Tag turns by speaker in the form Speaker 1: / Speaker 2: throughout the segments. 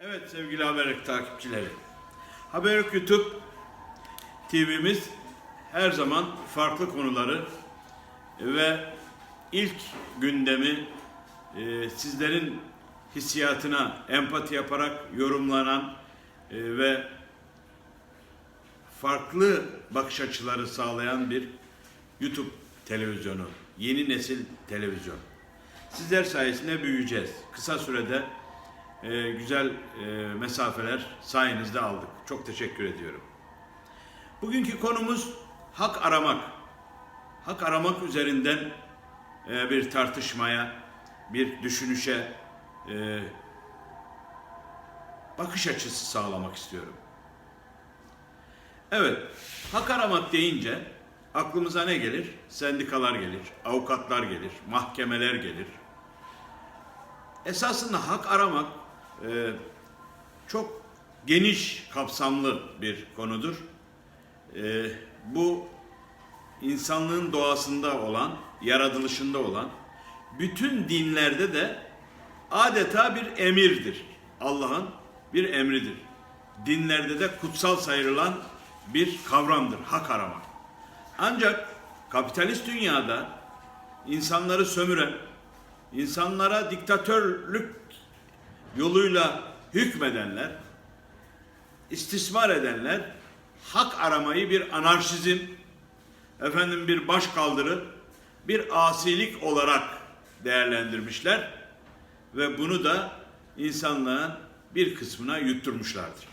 Speaker 1: Evet sevgili Haberlik takipçileri. Haberlik YouTube TV'miz her zaman farklı konuları ve ilk gündemi e, sizlerin hissiyatına empati yaparak yorumlanan e, ve farklı bakış açıları sağlayan bir YouTube televizyonu. Yeni nesil televizyon. Sizler sayesinde büyüyeceğiz. Kısa sürede e, güzel e, mesafeler sayenizde aldık. Çok teşekkür ediyorum. Bugünkü konumuz hak aramak. Hak aramak üzerinden e, bir tartışmaya, bir düşünüşe, e, bakış açısı sağlamak istiyorum. Evet, hak aramak deyince aklımıza ne gelir? Sendikalar gelir, avukatlar gelir, mahkemeler gelir. Esasında hak aramak e, çok geniş kapsamlı bir konudur. E, bu insanlığın doğasında olan, yaratılışında olan, bütün dinlerde de adeta bir emirdir. Allah'ın bir emridir. Dinlerde de kutsal sayılan bir kavramdır hak aramak. Ancak kapitalist dünyada insanları sömüren, insanlara diktatörlük yoluyla hükmedenler, istismar edenler hak aramayı bir anarşizm, efendim bir başkaldırı, bir asilik olarak değerlendirmişler ve bunu da insanlığın bir kısmına yutturmuşlardır.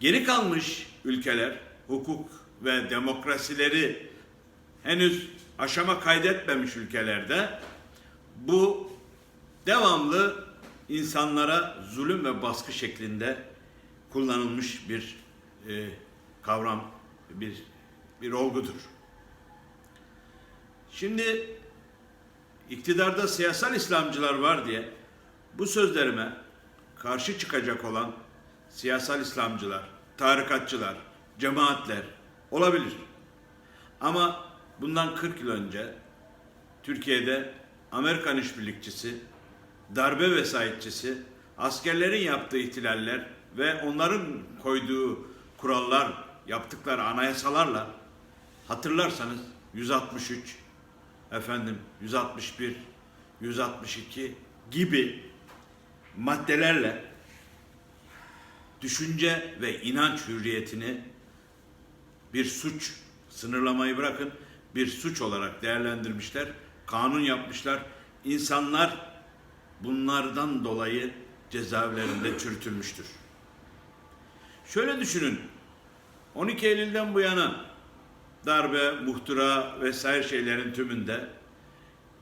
Speaker 1: Geri kalmış ülkeler hukuk ve demokrasileri henüz aşama kaydetmemiş ülkelerde bu devamlı insanlara zulüm ve baskı şeklinde kullanılmış bir e, kavram, bir bir olgudur. Şimdi iktidarda siyasal İslamcılar var diye bu sözlerime karşı çıkacak olan siyasal İslamcılar, tarikatçılar, cemaatler olabilir. Ama bundan 40 yıl önce Türkiye'de Amerikan işbirlikçisi, darbe vesayetçisi, askerlerin yaptığı ihtilaller ve onların koyduğu kurallar, yaptıkları anayasalarla hatırlarsanız 163, efendim 161, 162 gibi maddelerle düşünce ve inanç hürriyetini bir suç sınırlamayı bırakın bir suç olarak değerlendirmişler. Kanun yapmışlar. İnsanlar bunlardan dolayı cezaevlerinde çürütülmüştür. Şöyle düşünün. 12 Eylül'den bu yana darbe, muhtıra vesaire şeylerin tümünde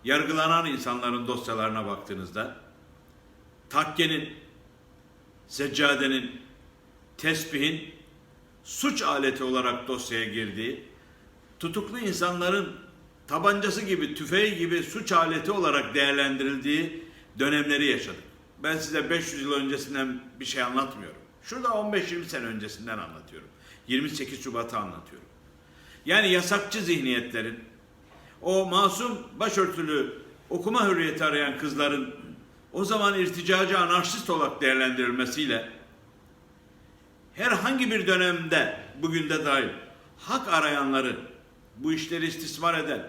Speaker 1: yargılanan insanların dosyalarına baktığınızda takkenin, seccadenin, tesbihin suç aleti olarak dosyaya girdiği, tutuklu insanların tabancası gibi, tüfeği gibi suç aleti olarak değerlendirildiği dönemleri yaşadık. Ben size 500 yıl öncesinden bir şey anlatmıyorum. Şurada 15-20 sene öncesinden anlatıyorum. 28 Şubat'ı anlatıyorum. Yani yasakçı zihniyetlerin, o masum başörtülü okuma hürriyeti arayan kızların o zaman irticacı anarşist olarak değerlendirilmesiyle herhangi bir dönemde bugün de dahil hak arayanları bu işleri istismar eden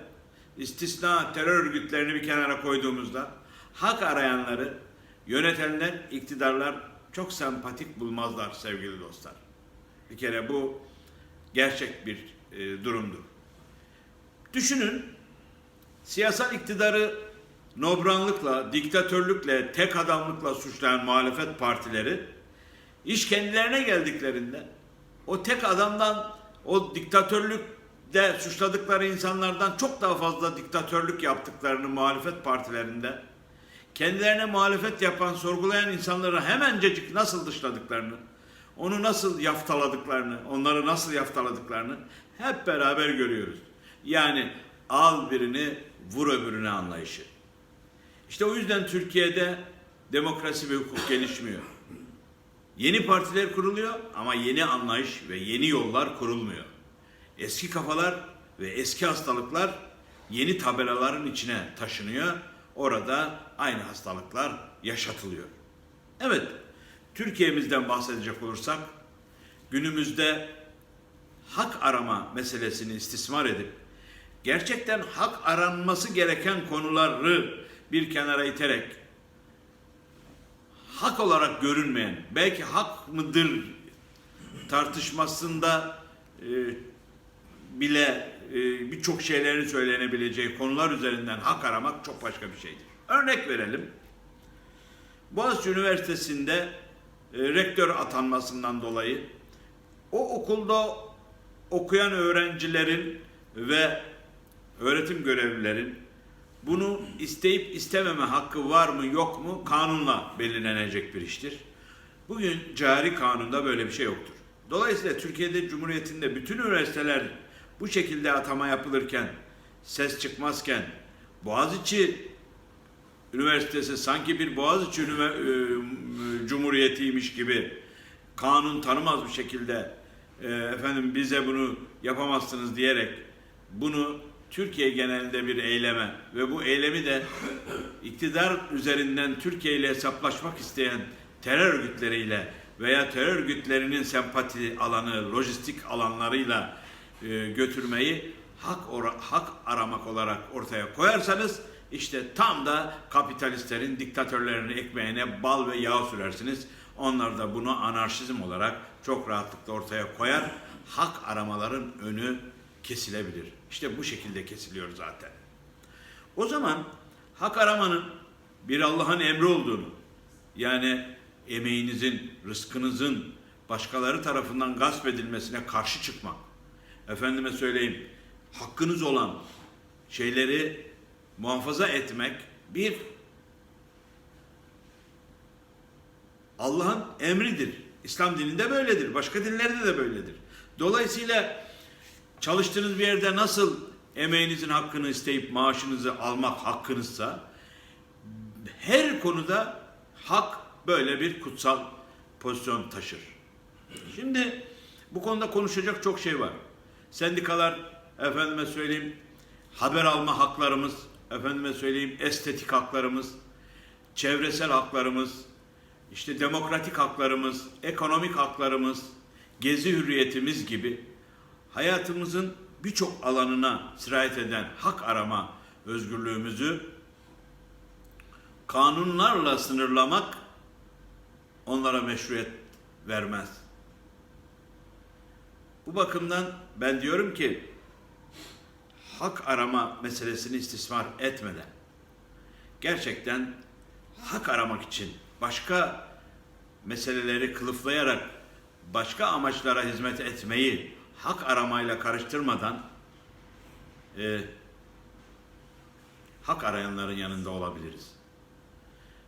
Speaker 1: istisna terör örgütlerini bir kenara koyduğumuzda hak arayanları yönetenler, iktidarlar çok sempatik bulmazlar sevgili dostlar. Bir kere bu gerçek bir e, durumdur. Düşünün siyasal iktidarı nobranlıkla, diktatörlükle, tek adamlıkla suçlayan muhalefet partileri iş kendilerine geldiklerinde o tek adamdan o diktatörlükte suçladıkları insanlardan çok daha fazla diktatörlük yaptıklarını muhalefet partilerinde kendilerine muhalefet yapan, sorgulayan insanları hemencecik nasıl dışladıklarını, onu nasıl yaftaladıklarını, onları nasıl yaftaladıklarını hep beraber görüyoruz. Yani al birini vur öbürüne anlayışı. İşte o yüzden Türkiye'de demokrasi ve hukuk gelişmiyor. Yeni partiler kuruluyor ama yeni anlayış ve yeni yollar kurulmuyor. Eski kafalar ve eski hastalıklar yeni tabelaların içine taşınıyor. Orada aynı hastalıklar yaşatılıyor. Evet, Türkiye'mizden bahsedecek olursak günümüzde hak arama meselesini istismar edip gerçekten hak aranması gereken konuları bir kenara iterek hak olarak görünmeyen, belki hak mıdır tartışmasında e, bile e, birçok şeylerin söylenebileceği konular üzerinden hak aramak çok başka bir şeydir. Örnek verelim. Boğaziçi Üniversitesi'nde e, rektör atanmasından dolayı o okulda okuyan öğrencilerin ve öğretim görevlilerin bunu isteyip istememe hakkı var mı yok mu kanunla belirlenecek bir iştir. Bugün cari kanunda böyle bir şey yoktur. Dolayısıyla Türkiye'de Cumhuriyeti'nde bütün üniversiteler bu şekilde atama yapılırken, ses çıkmazken, Boğaziçi Üniversitesi sanki bir Boğaziçi Ünivers- e, Cumhuriyetiymiş gibi kanun tanımaz bir şekilde e, efendim bize bunu yapamazsınız diyerek bunu Türkiye genelinde bir eyleme ve bu eylemi de iktidar üzerinden Türkiye ile hesaplaşmak isteyen terör örgütleriyle veya terör örgütlerinin sempati alanı, lojistik alanlarıyla e, götürmeyi hak hak aramak olarak ortaya koyarsanız işte tam da kapitalistlerin, diktatörlerin ekmeğine bal ve yağ sürersiniz. Onlar da bunu anarşizm olarak çok rahatlıkla ortaya koyar. Hak aramaların önü kesilebilir. İşte bu şekilde kesiliyor zaten. O zaman hak aramanın bir Allah'ın emri olduğunu, yani emeğinizin, rızkınızın başkaları tarafından gasp edilmesine karşı çıkmak, efendime söyleyeyim, hakkınız olan şeyleri muhafaza etmek bir Allah'ın emridir. İslam dininde böyledir. Başka dinlerde de böyledir. Dolayısıyla çalıştığınız bir yerde nasıl emeğinizin hakkını isteyip maaşınızı almak hakkınızsa her konuda hak böyle bir kutsal pozisyon taşır. Şimdi bu konuda konuşacak çok şey var. Sendikalar efendime söyleyeyim haber alma haklarımız, efendime söyleyeyim estetik haklarımız, çevresel haklarımız, işte demokratik haklarımız, ekonomik haklarımız, gezi hürriyetimiz gibi hayatımızın birçok alanına sirayet eden hak arama özgürlüğümüzü kanunlarla sınırlamak onlara meşruiyet vermez. Bu bakımdan ben diyorum ki hak arama meselesini istismar etmeden gerçekten hak aramak için başka meseleleri kılıflayarak başka amaçlara hizmet etmeyi hak aramayla karıştırmadan e, hak arayanların yanında olabiliriz.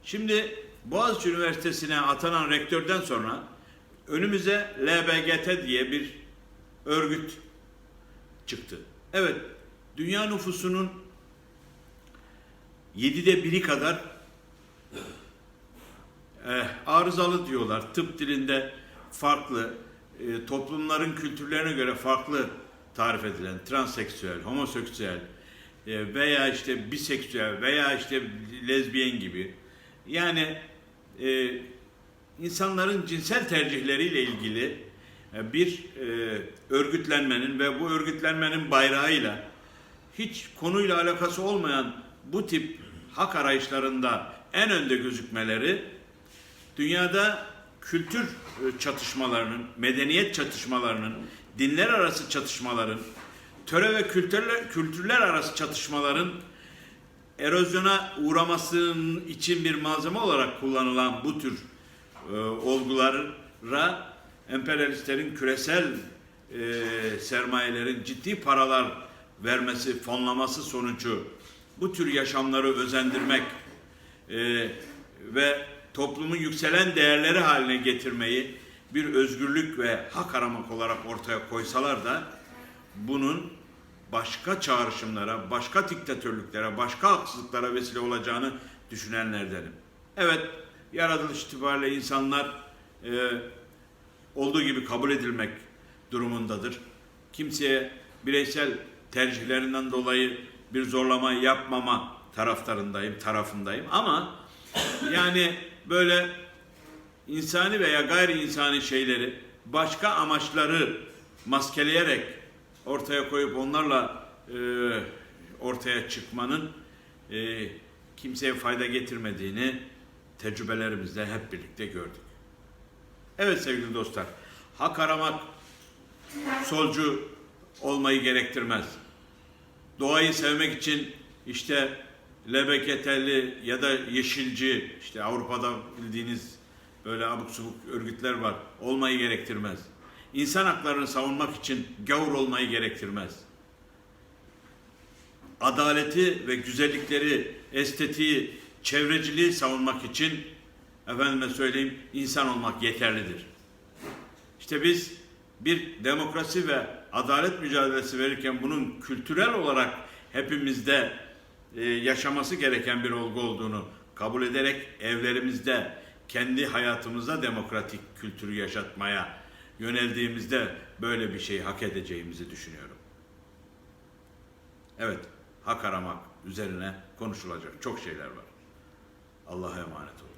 Speaker 1: Şimdi Boğaziçi Üniversitesi'ne atanan rektörden sonra önümüze LBGT diye bir örgüt çıktı. Evet, dünya nüfusunun yedide biri kadar eh, arızalı diyorlar. Tıp dilinde farklı, e, toplumların kültürlerine göre farklı tarif edilen transseksüel, homoseksüel e, veya işte biseksüel veya işte lezbiyen gibi yani insanların cinsel tercihleriyle ilgili bir örgütlenmenin ve bu örgütlenmenin bayrağıyla hiç konuyla alakası olmayan bu tip hak arayışlarında en önde gözükmeleri dünyada kültür e, çatışmalarının, medeniyet çatışmalarının, dinler arası çatışmaların, töre ve kültürler, kültürler arası çatışmaların erozyona uğramasının için bir malzeme olarak kullanılan bu tür e, olgulara emperyalistlerin küresel e, sermayelerin ciddi paralar vermesi, fonlaması sonucu bu tür yaşamları özendirmek e, ve toplumun yükselen değerleri haline getirmeyi bir özgürlük ve hak aramak olarak ortaya koysalar da bunun başka çağrışımlara, başka diktatörlüklere, başka haksızlıklara vesile olacağını düşünenlerdenim. Evet, yaratılış itibariyle insanlar e, olduğu gibi kabul edilmek durumundadır. Kimseye bireysel tercihlerinden dolayı bir zorlama yapmama taraftarındayım, tarafındayım ama yani böyle insani veya gayri insani şeyleri başka amaçları maskeleyerek ortaya koyup onlarla e, ortaya çıkmanın e, kimseye fayda getirmediğini tecrübelerimizde hep birlikte gördük. Evet sevgili dostlar, hak aramak solcu olmayı gerektirmez. Doğayı sevmek için işte LBGT'li ya da yeşilci, işte Avrupa'da bildiğiniz böyle abuk subuk örgütler var, olmayı gerektirmez. İnsan haklarını savunmak için gavur olmayı gerektirmez. Adaleti ve güzellikleri, estetiği, çevreciliği savunmak için efendime söyleyeyim insan olmak yeterlidir. İşte biz bir demokrasi ve adalet mücadelesi verirken bunun kültürel olarak hepimizde e, yaşaması gereken bir olgu olduğunu kabul ederek evlerimizde kendi hayatımızda demokratik kültürü yaşatmaya yöneldiğimizde böyle bir şey hak edeceğimizi düşünüyorum. Evet, hak aramak üzerine konuşulacak çok şeyler var. Allah'a emanet olun.